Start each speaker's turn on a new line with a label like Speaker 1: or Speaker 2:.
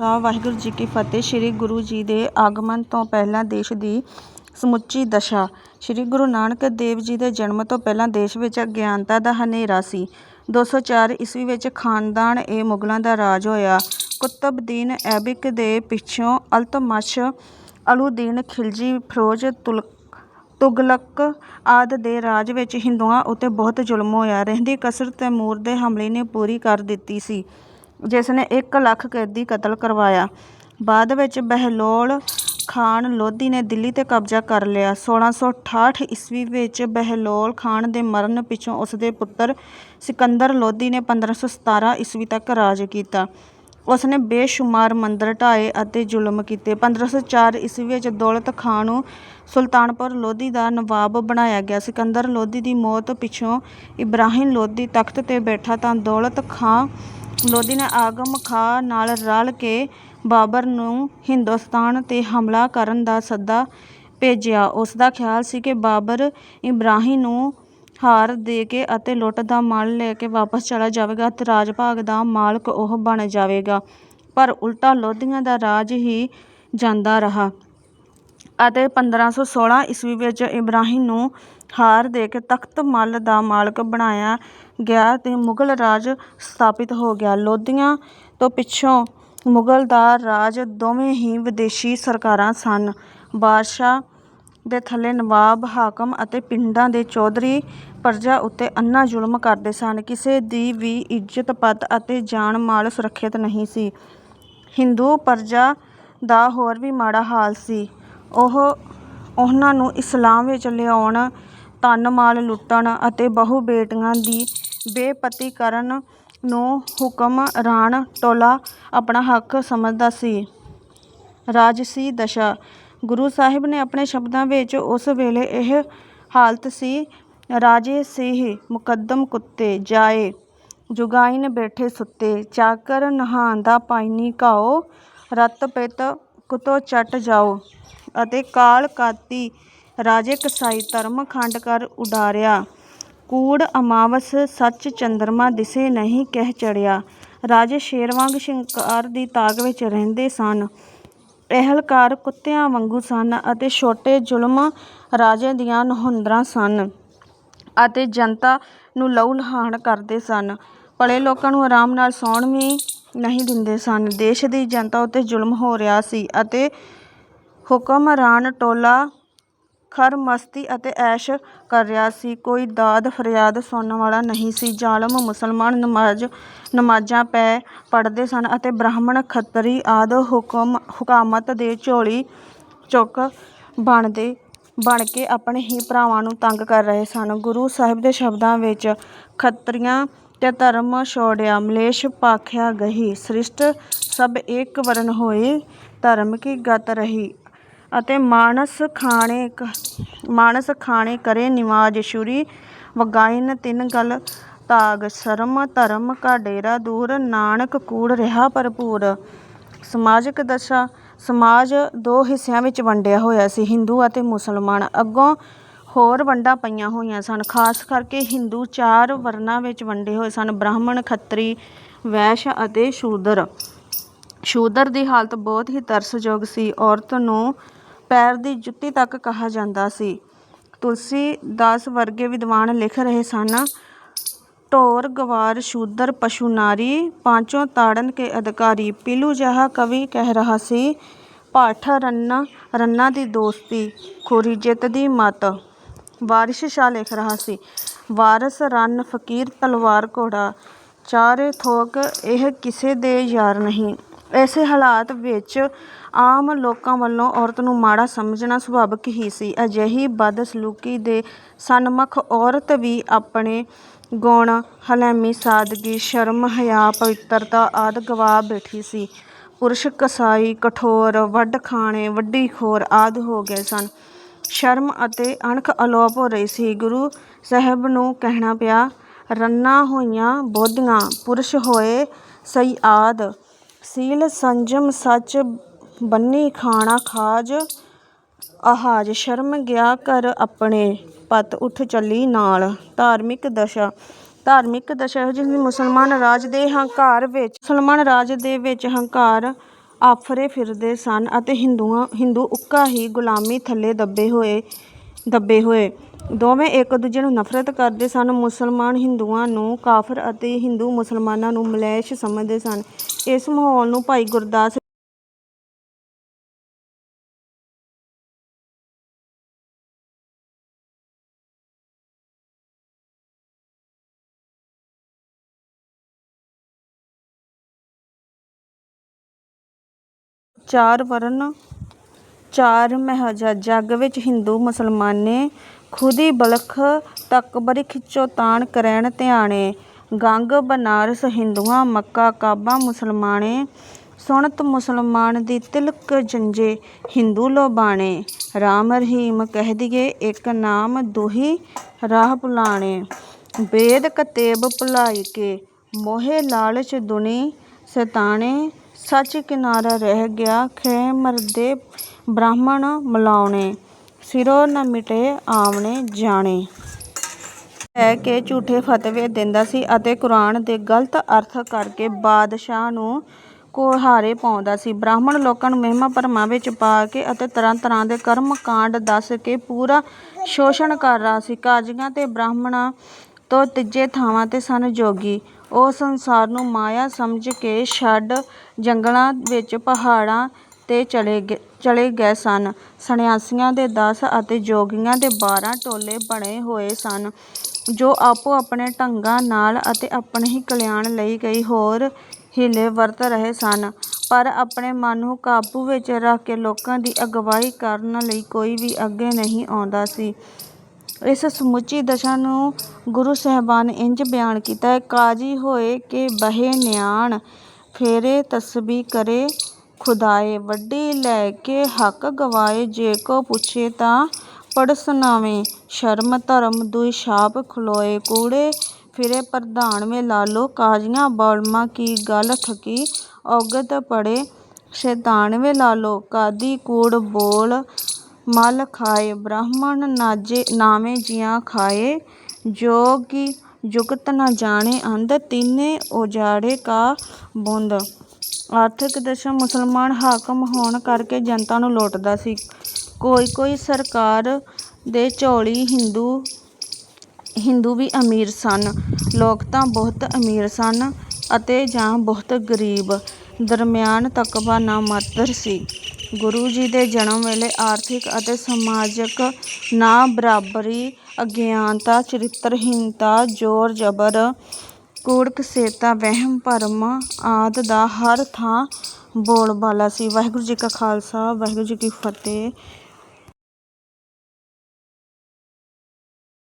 Speaker 1: ਸਾਹਿਬ ਵਾਹਿਗੁਰੂ ਜੀ ਕੀ ਫਤਿਹ। ਸ੍ਰੀ ਗੁਰੂ ਜੀ ਦੇ ਆਗਮਨ ਤੋਂ ਪਹਿਲਾਂ ਦੇਸ਼ ਦੀ ਸਮੁੱਚੀ ਦਸ਼ਾ। ਸ੍ਰੀ ਗੁਰੂ ਨਾਨਕ ਦੇਵ ਜੀ ਦੇ ਜਨਮ ਤੋਂ ਪਹਿਲਾਂ ਦੇਸ਼ ਵਿੱਚ ਅਗਿਆਨਤਾ ਦਾ ਹਨੇਰਾ ਸੀ। 204 ਈਸਵੀ ਵਿੱਚ ਖਾਨਦਾਨ ਏ ਮੁਗਲਾਂ ਦਾ ਰਾਜ ਹੋਇਆ। ਕੁਤਬਦੀਨ ਐਬਕ ਦੇ ਪਿੱਛੋਂ ਅਲਤਮਸ਼ ਅਲਾਉਦੀਨ ਖਿਲਜੀ, ਫਿਰੋਜ਼ ਤੁਲਕ ਤੁਗਲਕ ਆਦਿ ਦੇ ਰਾਜ ਵਿੱਚ ਹਿੰਦੂਆਂ ਉੱਤੇ ਬਹੁਤ ਜ਼ੁਲਮ ਹੋਇਆ। ਰਹਿੰਦੀ ਕਸਰ ਤੈਮੂਰ ਦੇ ਹਮਲੇ ਨੇ ਪੂਰੀ ਕਰ ਦਿੱਤੀ ਸੀ। ਜਿਸ ਨੇ ਇੱਕ ਲੱਖ ਕੈਦੀ ਕਤਲ ਕਰਵਾਇਆ। ਬਾਅਦ ਵਿੱਚ ਬਹਿਲੋਲ ਖਾਨ ਲੋਧੀ ਨੇ ਦਿੱਲੀ 'ਤੇ ਕਬਜ਼ਾ ਕਰ ਲਿਆ। 1668 ਈਸਵੀ ਵਿੱਚ ਬਹਿਲੋਲ ਖਾਨ ਦੇ ਮਰਨ ਪਿੱਛੋਂ ਉਸ ਦੇ ਪੁੱਤਰ ਸਿਕੰਦਰ ਲੋਧੀ ਨੇ 1517 ਈਸਵੀ ਤੱਕ ਰਾਜ ਕੀਤਾ। ਉਸ ਨੇ ਬੇਸ਼ੁਮਾਰ ਮੰਦਰ ਢਾਏ ਅਤੇ ਜ਼ੁਲਮ ਕੀਤੇ। 1504 ਈਸਵੀ ਵਿੱਚ ਦੌਲਤ ਖਾਂ ਨੂੰ ਸੁਲਤਾਨਪੁਰ ਲੋਧੀ ਦਾ ਨਵਾਬ ਬਣਾਇਆ ਗਿਆ। ਸਿਕੰਦਰ ਲੋਧੀ ਦੀ ਮੌਤ ਪਿੱਛੋਂ ਇਬਰਾਹਿਮ ਲੋਧੀ ਤਖਤ 'ਤੇ ਬੈਠਾ ਤਾਂ ਦੌਲਤ ਖਾਂ ਲੋਧੀ ਨੇ ਆਗਮ ਖਾਂ ਨਾਲ ਰਲ ਕੇ ਬਾਬਰ ਨੂੰ ਹਿੰਦੁਸਤਾਨ 'ਤੇ ਹਮਲਾ ਕਰਨ ਦਾ ਸੱਦਾ ਭੇਜਿਆ। ਉਸਦਾ ਖਿਆਲ ਸੀ ਕਿ ਬਾਬਰ ਇਬਰਾਹਿਮ ਨੂੰ ਹਾਰ ਦੇ ਕੇ ਅਤੇ ਲੁੱਟ ਦਾ ਮਾਲ ਲੈ ਕੇ ਵਾਪਸ ਚਲਾ ਜਾਵੇਗਾ ਅਤੇ ਰਾਜ ਭਾਗ ਦਾ ਮਾਲਕ ਉਹ ਬਣ ਜਾਵੇਗਾ। ਪਰ ਉਲਟਾ ਲੋਧੀਆਂ ਦਾ ਰਾਜ ਹੀ ਜਾਂਦਾ ਰਿਹਾ ਅਤੇ 1516 ਈਸਵੀ ਵਿੱਚ ਇਬਰਾਹਿਮ ਨੂੰ ਹਾਰ ਦੇ ਕੇ ਤਖਤ ਮੱਲ ਦਾ ਮਾਲਕ ਬਣਾਇਆ ਗਿਆ ਅਤੇ ਮੁਗਲ ਰਾਜ ਸਥਾਪਿਤ ਹੋ ਗਿਆ। ਲੋਧੀਆਂ ਤੋਂ ਪਿੱਛੋਂ ਮੁਗਲ ਦਾ ਰਾਜ ਦੋਵੇਂ ਹੀ ਵਿਦੇਸ਼ੀ ਸਰਕਾਰਾਂ ਸਨ। ਬਾਦਸ਼ਾਹ ਦੇ ਥੱਲੇ ਨਵਾਬ, ਹਾਕਮ ਅਤੇ ਪਿੰਡਾਂ ਦੇ ਚੌਧਰੀ ਪ੍ਰਜਾ ਉੱਤੇ ਅੰਨਾ ਜ਼ੁਲਮ ਕਰਦੇ ਸਨ। ਕਿਸੇ ਦੀ ਵੀ ਇੱਜ਼ਤ, ਪਤ ਅਤੇ ਜਾਨ ਮਾਲ ਸੁਰੱਖਿਅਤ ਨਹੀਂ ਸੀ। ਹਿੰਦੂ ਪ੍ਰਜਾ ਦਾ ਹੋਰ ਵੀ ਮਾੜਾ ਹਾਲ ਸੀ। ਉਹ ਉਹਨਾਂ ਨੂੰ ਇਸਲਾਮ ਵਿੱਚ ਲਿਆਉਣ ਧਨ ਮਾਲ ਲੁੱਟਣ ਅਤੇ ਬਹੂ ਬੇਟੀਆਂ ਦੀ ਬੇਪਤੀ ਕਰਨ ਨੂੰ ਹੁਕਮਰਾਨ ਟੋਲਾ ਆਪਣਾ ਹੱਕ ਸਮਝਦਾ ਸੀ। ਰਾਜਸੀ ਦਸ਼ਾ, ਗੁਰੂ ਸਾਹਿਬ ਨੇ ਆਪਣੇ ਸ਼ਬਦਾਂ ਵਿੱਚ ਉਸ ਵੇਲੇ ਇਹ ਹਾਲਤ ਸੀ, ਰਾਜੇ ਸਿਹ ਮੁਕੱਦਮ ਕੁੱਤੇ ਜਾਏ ਜੁਗਾਇਨ ਬੈਠੇ ਸੁੱਤੇ, ਚਾਕਰ ਨਹਾਂਦਾ ਪਾਇਨੀ ਘਾਓ ਰਤ ਪਿਤ ਕੁਤੋ ਚੱਟ ਜਾਓ। ਅਤੇ ਕਾਲ ਕਾਤੀ ਰਾਜੇ ਕਸਾਈ ਧਰਮ ਖੰਡ ਕਰ ਉਡਾਰਿਆ। ਕੂੜ ਅਮਾਵਸ ਸੱਚ ਚੰਦਰਮਾ ਦਿਸੇ ਨਹੀਂ ਕਹਿ ਚੜਿਆ। ਰਾਜੇ ਸ਼ੇਰ ਵਾਂਗ ਸ਼ਿੰਕਾਰ ਦੀ ਤਾਕ ਵਿੱਚ ਰਹਿੰਦੇ ਸਨ। ਅਹਿਲਕਾਰ ਕੁੱਤਿਆਂ ਵਾਂਗੂ ਸਨ ਅਤੇ ਛੋਟੇ ਜ਼ੁਲਮ ਰਾਜੇ ਦੀਆਂ ਨਹੁੰਦਰਾਂ ਸਨ ਅਤੇ ਜਨਤਾ ਨੂੰ ਲਹੂ ਲਹਾਣ ਕਰਦੇ ਸਨ। ਭਲੇ ਲੋਕਾਂ ਨੂੰ ਆਰਾਮ ਨਾਲ ਸੌਣ ਵੀ ਨਹੀਂ ਦਿੰਦੇ ਸਨ। ਦੇਸ਼ ਦੀ ਜਨਤਾ ਉੱਤੇ ਜ਼ੁਲਮ ਹੋ ਰਿਹਾ ਸੀ ਅਤੇ ਹੁਕਮਰਾਨ ਟੋਲਾ ਖਰ ਮਸਤੀ ਅਤੇ ਐਸ਼ ਕਰ ਰਿਹਾ ਸੀ। ਕੋਈ ਦਾਦ ਫਰਿਆਦ ਸੁਣਨ ਵਾਲਾ ਨਹੀਂ ਸੀ। ਜ਼ਾਲਮ ਮੁਸਲਮਾਨ ਨਮਾਜ਼, ਨਮਾਜ਼ਾਂ ਪੈ ਪੜ੍ਹਦੇ ਸਨ ਅਤੇ ਬ੍ਰਾਹਮਣ ਖੱਤਰੀ ਆਦਿ ਹੁਕਮ, ਹੁਕਾਮਤ ਦੇ ਝੋਲੀ ਚੁੱਕ ਬਣਦੇ, ਬਣ ਕੇ ਆਪਣੇ ਹੀ ਭਰਾਵਾਂ ਨੂੰ ਤੰਗ ਕਰ ਰਹੇ ਸਨ। ਗੁਰੂ ਸਾਹਿਬ ਦੇ ਸ਼ਬਦਾਂ ਵਿੱਚ, ਖੱਤਰੀਆਂ ਤੇ ਧਰਮ ਛੋੜਿਆ, ਮਲੇਸ਼ ਪਾਖਿਆ ਗਹੀ, ਸ੍ਰਿਸ਼ਟ ਸਭ ਏਕ ਵਰਨ ਹੋਏ, ਧਰਮ ਕੀ ਗਤ ਰਹੀ? ਅਤੇ ਮਾਨਸ ਖਾਣੇ ਮਾਨਸ ਖਾਣੇ ਕਰੇ ਨਿਵਾਜ ਸ਼ੁਰੀ ਵਗਾਇਨ ਤਿੰਨ ਗਲ ਤਾਗ ਸ਼ਰਮ ਧਰਮ ਕਾ ਡੇਰਾ ਦੂਰ, ਨਾਨਕ ਕੂੜ ਰਿਹਾ ਭਰਪੂਰ। ਸਮਾਜਿਕ ਦਸ਼ਾ, ਸਮਾਜ ਦੋ ਹਿੱਸਿਆਂ ਵਿੱਚ ਵੰਡਿਆ ਹੋਇਆ ਸੀ, ਹਿੰਦੂ ਅਤੇ ਮੁਸਲਮਾਨ। ਅੱਗੋਂ ਹੋਰ ਵੰਡਾਂ ਪਈਆਂ ਹੋਈਆਂ ਸਨ, ਖਾਸ ਕਰਕੇ ਹਿੰਦੂ ਚਾਰ ਵਰਨਾਂ ਵਿੱਚ ਵੰਡੇ ਹੋਏ ਸਨ, ਬ੍ਰਾਹਮਣ, ਖੱਤਰੀ, ਵੈਸ਼ ਅਤੇ ਸ਼ੂਦਰ। ਸ਼ੂਦਰ ਦੀ ਹਾਲਤ ਬਹੁਤ ਹੀ ਤਰਸਯੋਗ ਸੀ। ਔਰਤ ਨੂੰ ਪੈਰ ਦੀ ਜੁੱਤੀ ਤੱਕ ਕਿਹਾ ਜਾਂਦਾ ਸੀ। ਤੁਲਸੀ ਦਾਸ ਵਰਗੇ ਵਿਦਵਾਨ ਲਿਖ ਰਹੇ ਸਨ, ਢੋਰ, ਗਵਾਰ, ਸ਼ੂਦਰ, ਪਸ਼ੂ ਨਾਰੀ, ਪਾਂਚੋਂ ਤਾੜਨ ਕੇ ਅਧਿਕਾਰੀ। ਪੀਲੂ ਜਿਹਾ ਕਵੀ ਕਹਿ ਰਿਹਾ ਸੀ, ਭਾਠ ਰੰਨਾ ਰੰਨਾ ਦੀ ਦੋਸਤੀ, ਖੋਰੀ ਜਿੱਤ ਦੀ ਮਤ। ਵਾਰਿਸ਼ ਸ਼ਾਹ ਲਿਖ ਰਿਹਾ ਸੀ, ਵਾਰਸ ਰੰਨ, ਫਕੀਰ ਤਲਵਾਰ ਘੋੜਾ। ਚਾਰੇ ਥੋਕ, ਇਹ ਕਿਸੇ ਦੇ ਯਾਰ ਨਹੀਂ। ਐਸੇ ਹਾਲਾਤ ਵਿੱਚ ਆਮ ਲੋਕਾਂ ਵੱਲੋਂ ਔਰਤ ਨੂੰ ਮਾੜਾ ਸਮਝਣਾ ਸੁਭਾਵਿਕ ਹੀ ਸੀ। ਅਜਿਹੀ ਬਦਸਲੂਕੀ ਦੇ ਸਨਮੁਖ ਔਰਤ ਵੀ ਆਪਣੇ ਗੁਣ, ਹਲੈਮੀ ਸਾਦਗੀ, ਸ਼ਰਮ, ਹਯਾ, ਪਵਿੱਤਰਤਾ ਆਦਿ ਗਵਾ ਬੈਠੀ ਸੀ। ਪੁਰਸ਼ ਕਸਾਈ, ਕਠੋਰ ਵੱਢ ਖਾਣੇ ਵੱਢੀ ਖੋਰ ਆਦਿ ਹੋ ਗਏ ਸਨ। ਸ਼ਰਮ ਅਤੇ ਅਣਖ ਅਲੋਪ ਹੋ ਰਹੀ ਸੀ। ਗੁਰੂ ਸਾਹਿਬ ਨੂੰ ਕਹਿਣਾ ਪਿਆ, ਰੰਨਾ ਹੋਈਆਂ ਬੋਧੀਆਂ, ਪੁਰਸ਼ ਹੋਏ ਸਈ ਸਈਆਦ ਸੀਲ ਸੰਜਮ ਸੱਚ ਬੰਨੀ ਖਾਣਾ ਖਾਜ, ਆਹਾਜ ਸ਼ਰਮ ਗਿਆ ਘਰ ਆਪਣੇ, ਪਤ ਉੱਠ ਚੱਲੀ ਨਾਲ। ਧਾਰਮਿਕ ਦਸ਼ਾ ਧਾਰਮਿਕ ਦਸ਼ਾ ਇਹੋ ਜਿਹੀ ਮੁਸਲਮਾਨ ਰਾਜ ਦੇ ਹੰਕਾਰ ਵਿੱਚ, ਮੁਸਲਮਾਨ ਰਾਜ ਦੇ ਵਿੱਚ ਹੰਕਾਰ ਆਫਰੇ ਫਿਰਦੇ ਸਨ ਅਤੇ ਹਿੰਦੂਆਂ, ਹਿੰਦੂ ਉੱਕਾ ਹੀ ਗੁਲਾਮੀ ਥੱਲੇ ਦੱਬੇ ਹੋਏ ਦੱਬੇ ਹੋਏ। ਦੋਵੇਂ ਇੱਕ ਦੂਜੇ ਨੂੰ ਨਫ਼ਰਤ ਕਰਦੇ ਸਨ। ਮੁਸਲਮਾਨ ਹਿੰਦੂਆਂ ਨੂੰ ਕਾਫਰ ਅਤੇ ਹਿੰਦੂ ਮੁਸਲਮਾਨਾਂ ਨੂੰ ਮਲੈਸ਼ ਸਮਝਦੇ ਸਨ। ਇਸ ਮਾਹੌਲ ਨੂੰ ਭਾਈ ਗੁਰਦਾਸ ਚਾਰ ਵਰਨ, ਚਾਰ ਮਹਿਜਾ ਜੱਗ ਵਿੱਚ ਹਿੰਦੂ ਮੁਸਲਮਾਨੇ ਖੁਦੀ ਬਲਖ ਤੱਕ ਬਰੀ ਖਿੱਚੋ ਤਾਣ ਕਰੈਣ ਧਿਆਣੇ। ਗੰਗ, ਬਨਾਰਸ, ਹਿੰਦੂਆਂ, ਮੱਕਾ, ਕਾਬਾ ਮੁਸਲਮਾਣੇ ਸੁਣਤ ਮੁਸਲਮਾਨ ਦੀ ਤਿਲਕ ਜੰਜੇ, ਹਿੰਦੂ ਲੋਬਾਣੇ। ਰਾਮ ਰਹੀਮ ਕਹਿ ਦੀਏ ਇੱਕ ਨਾਮ ਦੁਹੀ ਰਾਹ ਭੁਲਾਣੇ। ਬੇਦ ਕਤੇਬ ਭੁਲਾਈ ਕੇ, ਮੋਹੇ ਲਾਲਚ ਦੁਨੀ ਸੈਤਾਣੇ। ਸੱਚ ਕਿਨਾਰਾ ਰਹਿ ਗਿਆ, ਖੇ ਮਰਦੇ ਬ੍ਰਾਹਮਣ ਮਲਾਉਣੇ। ਸਿਰੋਂ ਨ ਮਿਟੇ ਆਵਣੇ ਜਾਣੇ। ਹੈ ਕਿ ਝੂਠੇ ਫਤਵੇ ਦਿੰਦਾ ਸੀ ਅਤੇ ਕੁਰਾਨ ਦੇ ਗਲਤ ਅਰਥ ਕਰਕੇ ਬਾਦਸ਼ਾਹ ਨੂੰ ਕੁਹਾਰੇ ਪਾਉਂਦਾ ਸੀ। ਬ੍ਰਾਹਮਣ ਲੋਕਾਂ ਨੂੰ ਮਹਿਮਾ ਭਰਮਾਂ ਵਿੱਚ ਪਾ ਕੇ ਅਤੇ ਤਰ੍ਹਾਂ ਤਰ੍ਹਾਂ ਦੇ ਕਰਮ ਕਾਂਡ ਦੱਸ ਕੇ ਪੂਰਾ ਸ਼ੋਸ਼ਣ ਕਰ ਰਿਹਾ ਸੀ। ਕਾਜ਼ੀਆਂ ਤੇ ਬ੍ਰਾਹਮਣਾਂ ਤੋਂ ਤੀਜੇ ਥਾਵਾਂ ਤੇ ਸਨ ਜੋਗੀ। ਉਹ ਸੰਸਾਰ ਨੂੰ ਮਾਇਆ ਸਮਝ ਕੇ ਛੱਡ ਜੰਗਲਾਂ ਵਿੱਚ ਪਹਾੜਾਂ ਤੇ ਚਲੇ ਗਏ ਚਲੇ ਗਏ ਸਨ। ਸੰਨਿਆਸੀਆਂ ਦੇ ਦਸ ਅਤੇ ਜੋਗੀਆਂ ਦੇ ਬਾਰਾਂ ਟੋਲੇ ਬਣੇ ਹੋਏ ਸਨ। ਜੋ ਆਪੋ ਆਪਣੇ ਢੰਗਾਂ ਨਾਲ ਅਤੇ ਆਪਣੇ ਹੀ ਕਲਿਆਣ ਲਈ ਕਈ ਹੋਰ ਹੀਲੇ ਵਰਤ ਰਹੇ ਸਨ, ਪਰ ਆਪਣੇ ਮਨ ਨੂੰ ਕਾਬੂ ਵਿੱਚ ਰੱਖ ਕੇ ਲੋਕਾਂ ਦੀ ਅਗਵਾਈ ਕਰਨ ਲਈ ਕੋਈ ਵੀ ਅੱਗੇ ਨਹੀਂ ਆਉਂਦਾ ਸੀ। ਇਸ ਸਮੁੱਚੀ ਦਸ਼ਾ ਨੂੰ ਗੁਰੂ ਸਾਹਿਬਾਨ ਨੇ ਇੰਜ ਬਿਆਨ ਕੀਤਾ ਹੈ ਕਾਜੀ ਹੋਏ ਕਿ ਬਹੇ ਨਿਆਣ, ਫੇਰੇ ਤਸਬੀ ਕਰੇ ਖੁਦਾਏ, ਵੱਡੀ ਲੈ ਕੇ ਹੱਕ ਗਵਾਏ, ਜੇ ਕੋ ਪੁੱਛੇ ਤਾਂ ਪੜ ਸੁਣਾਵੇ ਸ਼ਰਮ ਧਰਮ ਦੁਇ ਛਾਪ ਖਲੋਏ। ਕੂੜੇ ਫਿਰੇ ਪ੍ਰਧਾਨ ਮੇ ਲਾਲੋ ਕਾਜੀਆਂ ਬੌਲਮਾ ਕੀ ਗੱਲ ਥਕੀ ਔਗਤ ਪੜ੍ਹੇ ਸ਼ੈਤਾਨ ਵੇ ਲਾਲੋ ਕਾਦੀ ਕੂੜ ਬੋਲ ਮਲ ਖਾਏ। ਬ੍ਰਾਹਮਣ ਨਾਜੇ ਨਾਵੇਂ ਜੀਆਂ ਖਾਏ। ਜੋਗੀ ਜੁਗਤ ਨ ਜਾਣੇ, ਅੰਧ ਤਿੰਨੇ ਉਜਾੜੇ ਕਾ ਬੁੰਦ। ਆਰਥਿਕ ਦਸ਼ਾ ਮੁਸਲਮਾਨ ਹਾਕਮ ਹੋਣ ਕਰਕੇ ਜਨਤਾ ਨੂੰ ਲੁੱਟਦਾ ਸੀ। ਕੋਈ ਕੋਈ ਸਰਕਾਰ ਦੇ ਝੋਲੀ ਹਿੰਦੂ ਹਿੰਦੂ ਵੀ ਅਮੀਰ ਸਨ। ਲੋਕ ਤਾਂ ਬਹੁਤ ਅਮੀਰ ਸਨ ਅਤੇ ਜਾਂ ਬਹੁਤ ਗਰੀਬ। ਦਰਮਿਆਨ ਤਕਬਾ ਨਾ ਸੀ। ਗੁਰੂ ਜੀ ਦੇ ਜਨਮ ਵੇਲੇ ਆਰਥਿਕ ਅਤੇ ਸਮਾਜਿਕ ਨਾ ਬਰਾਬਰੀ ਅਗਿਆਨਤਾ, ਚਰਿੱਤਰਹੀਣਤਾ, ਜ਼ੋਰ ਜ਼ਬਰ ਕੂੜ ਕਸੇਤਾ ਵਹਿਮ ਭਰਮ ਆਦਿ ਦਾ ਹਰ ਥਾਂ ਬੋਲਬਾਲਾ ਸੀ। ਵਾਹਿਗੁਰੂ ਜੀ ਕਾ ਖਾਲਸਾ, ਵਾਹਿਗੁਰੂ ਜੀ ਕੀ ਫਤਿਹ।